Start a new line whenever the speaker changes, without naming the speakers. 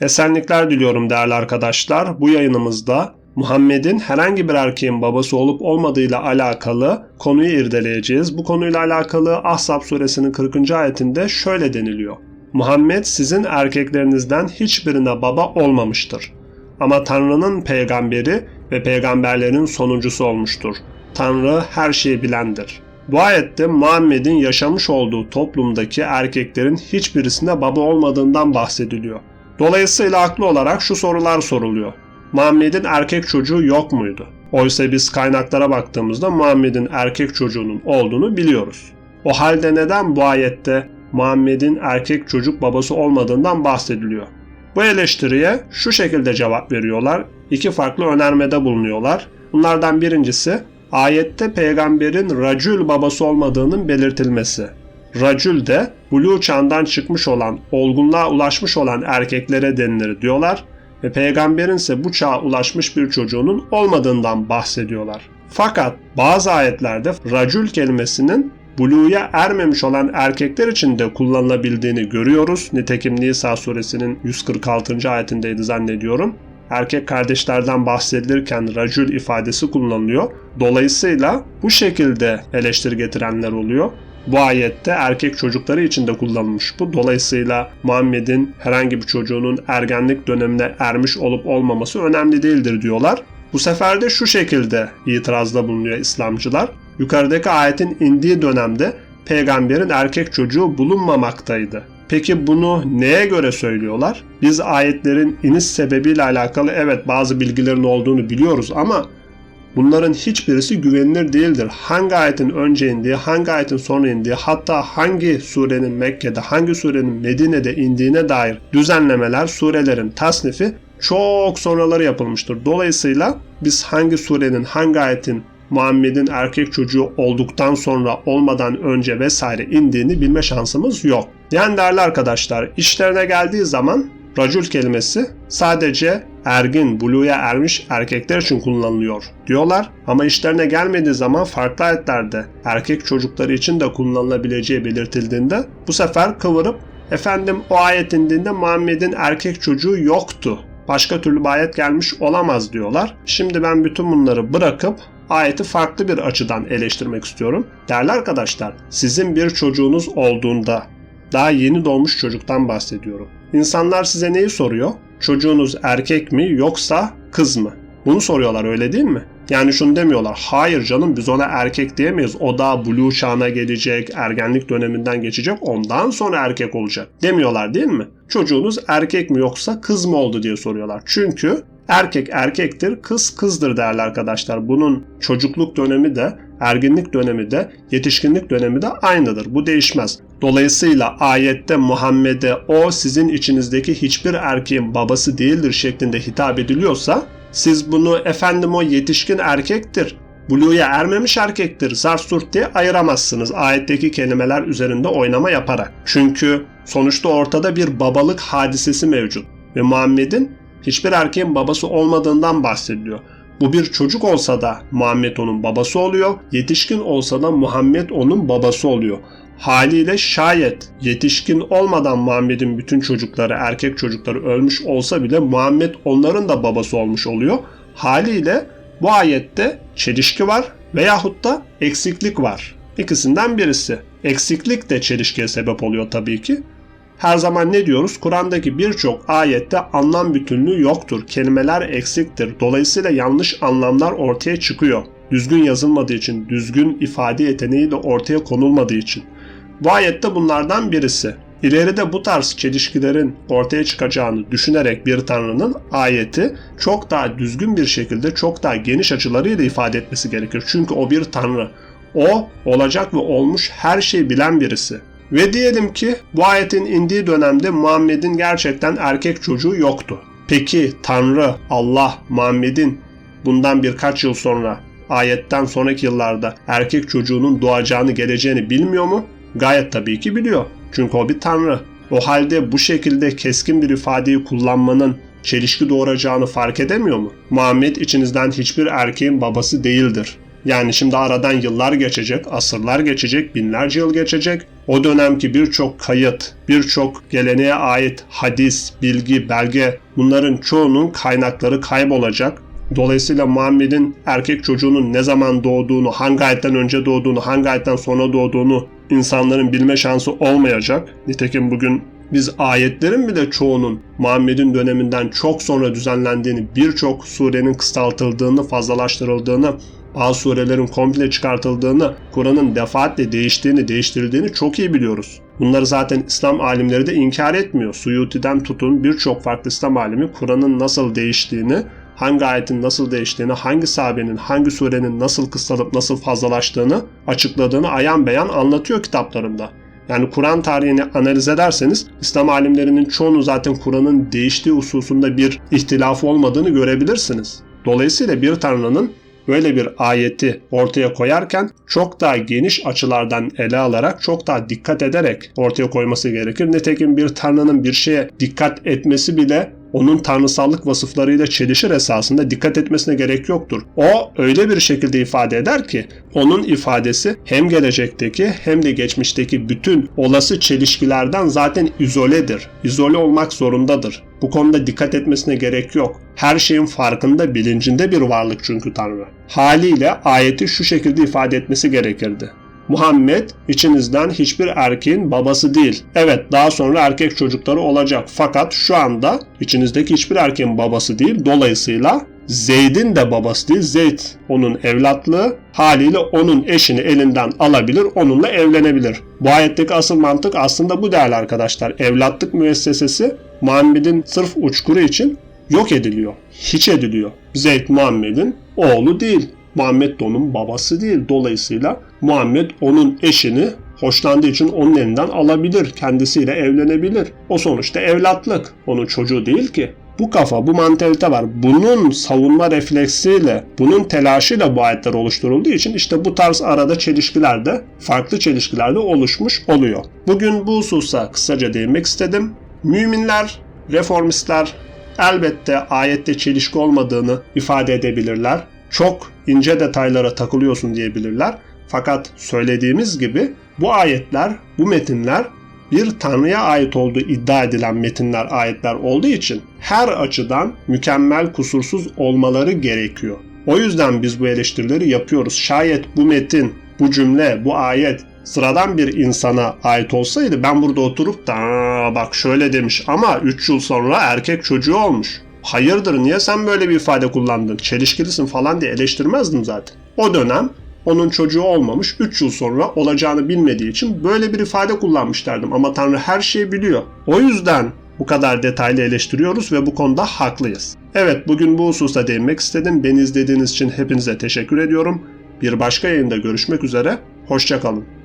Esenlikler diliyorum değerli arkadaşlar. Bu yayınımızda Muhammed'in herhangi bir erkeğin babası olup olmadığıyla alakalı konuyu irdeleyeceğiz. Bu konuyla alakalı Ahzab suresinin 40. ayetinde şöyle deniliyor. Muhammed sizin erkeklerinizden hiçbirine baba olmamıştır. Ama Tanrı'nın peygamberi ve peygamberlerin sonuncusu olmuştur. Tanrı her şeyi bilendir. Bu ayette Muhammed'in yaşamış olduğu toplumdaki erkeklerin hiçbirisine baba olmadığından bahsediliyor. Dolayısıyla haklı olarak şu sorular soruluyor. Muhammed'in erkek çocuğu yok muydu? Oysa biz kaynaklara baktığımızda Muhammed'in erkek çocuğunun olduğunu biliyoruz. O halde neden bu ayette Muhammed'in erkek çocuk babası olmadığından bahsediliyor? Bu eleştiriye şu şekilde cevap veriyorlar. İki farklı önermede bulunuyorlar. Bunlardan birincisi ayette peygamberin racül babası olmadığının belirtilmesi. Racül de buluğ çağından çıkmış olan, olgunluğa ulaşmış olan erkeklere denilir diyorlar ve peygamberin ise bu çağa ulaşmış bir çocuğunun olmadığından bahsediyorlar. Fakat bazı ayetlerde racül kelimesinin buluğa ermemiş olan erkekler için de kullanılabildiğini görüyoruz. Nitekim Nisa suresinin 146. ayetindeydi zannediyorum. Erkek kardeşlerden bahsedilirken racül ifadesi kullanılıyor. Dolayısıyla bu şekilde eleştiri getirenler oluyor. Bu ayette erkek çocukları için de kullanılmış bu. Dolayısıyla Muhammed'in herhangi bir çocuğunun ergenlik dönemine ermiş olup olmaması önemli değildir diyorlar. Bu sefer de şu şekilde itirazda bulunuyor İslamcılar. Yukarıdaki ayetin indiği dönemde peygamberin erkek çocuğu bulunmamaktaydı. Peki bunu neye göre söylüyorlar? Biz ayetlerin iniş sebebiyle alakalı evet bazı bilgilerin olduğunu biliyoruz ama Bunların hiçbirisi güvenilir değildir. Hangi ayetin önce indiği, hangi ayetin sonra indiği, hatta hangi surenin Mekke'de, hangi surenin Medine'de indiğine dair düzenlemeler, surelerin tasnifi çok sonraları yapılmıştır. Dolayısıyla biz hangi surenin, hangi ayetin Muhammed'in erkek çocuğu olduktan sonra olmadan önce vesaire indiğini bilme şansımız yok. Yani değerli arkadaşlar işlerine geldiği zaman racül kelimesi sadece ergin, buluğa ermiş erkekler için kullanılıyor diyorlar. Ama işlerine gelmediği zaman farklı ayetlerde erkek çocukları için de kullanılabileceği belirtildiğinde bu sefer kıvırıp efendim o ayet indiğinde Muhammed'in erkek çocuğu yoktu. Başka türlü bir ayet gelmiş olamaz diyorlar. Şimdi ben bütün bunları bırakıp ayeti farklı bir açıdan eleştirmek istiyorum. Değerli arkadaşlar, sizin bir çocuğunuz olduğunda daha yeni doğmuş çocuktan bahsediyorum. İnsanlar size neyi soruyor? Çocuğunuz erkek mi yoksa kız mı? Bunu soruyorlar öyle değil mi? Yani şunu demiyorlar. Hayır canım biz ona erkek diyemeyiz. O daha blue çağına gelecek, ergenlik döneminden geçecek, ondan sonra erkek olacak. Demiyorlar değil mi? Çocuğunuz erkek mi yoksa kız mı oldu diye soruyorlar. Çünkü erkek erkektir, kız kızdır değerli arkadaşlar. Bunun çocukluk dönemi de, erginlik dönemi de, yetişkinlik dönemi de aynıdır. Bu değişmez. Dolayısıyla ayette Muhammed'e o sizin içinizdeki hiçbir erkeğin babası değildir şeklinde hitap ediliyorsa siz bunu efendim o yetişkin erkektir, Blue'ya ermemiş erkektir, Zarsurt diye ayıramazsınız ayetteki kelimeler üzerinde oynama yaparak. Çünkü sonuçta ortada bir babalık hadisesi mevcut ve Muhammed'in hiçbir erkeğin babası olmadığından bahsediliyor. Bu bir çocuk olsa da Muhammed onun babası oluyor, yetişkin olsa da Muhammed onun babası oluyor. Haliyle şayet yetişkin olmadan Muhammed'in bütün çocukları, erkek çocukları ölmüş olsa bile Muhammed onların da babası olmuş oluyor. Haliyle bu ayette çelişki var veyahut da eksiklik var. İkisinden birisi. Eksiklik de çelişkiye sebep oluyor tabii ki. Her zaman ne diyoruz? Kur'an'daki birçok ayette anlam bütünlüğü yoktur. Kelimeler eksiktir. Dolayısıyla yanlış anlamlar ortaya çıkıyor. Düzgün yazılmadığı için, düzgün ifade yeteneği de ortaya konulmadığı için. Bu ayette bunlardan birisi. İleride bu tarz çelişkilerin ortaya çıkacağını düşünerek bir tanrının ayeti çok daha düzgün bir şekilde çok daha geniş açılarıyla ifade etmesi gerekir. Çünkü o bir tanrı. O olacak ve olmuş her şeyi bilen birisi. Ve diyelim ki bu ayetin indiği dönemde Muhammed'in gerçekten erkek çocuğu yoktu. Peki Tanrı, Allah, Muhammed'in bundan birkaç yıl sonra ayetten sonraki yıllarda erkek çocuğunun doğacağını geleceğini bilmiyor mu? Gayet tabii ki biliyor. Çünkü o bir tanrı. O halde bu şekilde keskin bir ifadeyi kullanmanın çelişki doğuracağını fark edemiyor mu? Muhammed içinizden hiçbir erkeğin babası değildir. Yani şimdi aradan yıllar geçecek, asırlar geçecek, binlerce yıl geçecek. O dönemki birçok kayıt, birçok geleneğe ait hadis, bilgi, belge bunların çoğunun kaynakları kaybolacak. Dolayısıyla Muhammed'in erkek çocuğunun ne zaman doğduğunu, hangi ayetten önce doğduğunu, hangi ayetten sonra doğduğunu insanların bilme şansı olmayacak. Nitekim bugün biz ayetlerin bile çoğunun Muhammed'in döneminden çok sonra düzenlendiğini, birçok surenin kısaltıldığını, fazlalaştırıldığını, bazı surelerin komple çıkartıldığını, Kur'an'ın defaatle değiştiğini, değiştirildiğini çok iyi biliyoruz. Bunları zaten İslam alimleri de inkar etmiyor. Suyuti'den tutun birçok farklı İslam alimi Kur'an'ın nasıl değiştiğini, hangi ayetin nasıl değiştiğini, hangi sahabenin, hangi surenin nasıl kısalıp nasıl fazlalaştığını açıkladığını ayan beyan anlatıyor kitaplarında. Yani Kur'an tarihini analiz ederseniz İslam alimlerinin çoğunu zaten Kur'an'ın değiştiği hususunda bir ihtilafı olmadığını görebilirsiniz. Dolayısıyla bir Tanrı'nın böyle bir ayeti ortaya koyarken çok daha geniş açılardan ele alarak çok daha dikkat ederek ortaya koyması gerekir. Nitekim bir Tanrı'nın bir şeye dikkat etmesi bile onun tanrısallık vasıflarıyla çelişir esasında dikkat etmesine gerek yoktur. O öyle bir şekilde ifade eder ki onun ifadesi hem gelecekteki hem de geçmişteki bütün olası çelişkilerden zaten izoledir. İzole olmak zorundadır. Bu konuda dikkat etmesine gerek yok. Her şeyin farkında, bilincinde bir varlık çünkü Tanrı. Haliyle ayeti şu şekilde ifade etmesi gerekirdi. Muhammed içinizden hiçbir erkeğin babası değil. Evet daha sonra erkek çocukları olacak fakat şu anda içinizdeki hiçbir erkeğin babası değil. Dolayısıyla Zeyd'in de babası değil. Zeyd onun evlatlığı haliyle onun eşini elinden alabilir, onunla evlenebilir. Bu ayetteki asıl mantık aslında bu değerli arkadaşlar. Evlatlık müessesesi Muhammed'in sırf uçkuru için yok ediliyor. Hiç ediliyor. Zeyd Muhammed'in oğlu değil. Muhammed de onun babası değil. Dolayısıyla Muhammed onun eşini hoşlandığı için onun elinden alabilir. Kendisiyle evlenebilir. O sonuçta evlatlık. Onun çocuğu değil ki. Bu kafa, bu mantalite var. Bunun savunma refleksiyle, bunun telaşıyla bu ayetler oluşturulduğu için işte bu tarz arada çelişkiler de, farklı çelişkiler de oluşmuş oluyor. Bugün bu hususa kısaca değinmek istedim. Müminler, reformistler elbette ayette çelişki olmadığını ifade edebilirler. Çok ince detaylara takılıyorsun diyebilirler. Fakat söylediğimiz gibi bu ayetler, bu metinler bir tanrıya ait olduğu iddia edilen metinler, ayetler olduğu için her açıdan mükemmel, kusursuz olmaları gerekiyor. O yüzden biz bu eleştirileri yapıyoruz. Şayet bu metin, bu cümle, bu ayet sıradan bir insana ait olsaydı ben burada oturup da bak şöyle demiş ama 3 yıl sonra erkek çocuğu olmuş. Hayırdır niye sen böyle bir ifade kullandın? Çelişkilisin falan diye eleştirmezdim zaten. O dönem onun çocuğu olmamış 3 yıl sonra olacağını bilmediği için böyle bir ifade kullanmış derdim. Ama Tanrı her şeyi biliyor. O yüzden bu kadar detaylı eleştiriyoruz ve bu konuda haklıyız. Evet bugün bu hususta değinmek istedim. Beni izlediğiniz için hepinize teşekkür ediyorum. Bir başka yayında görüşmek üzere. Hoşçakalın.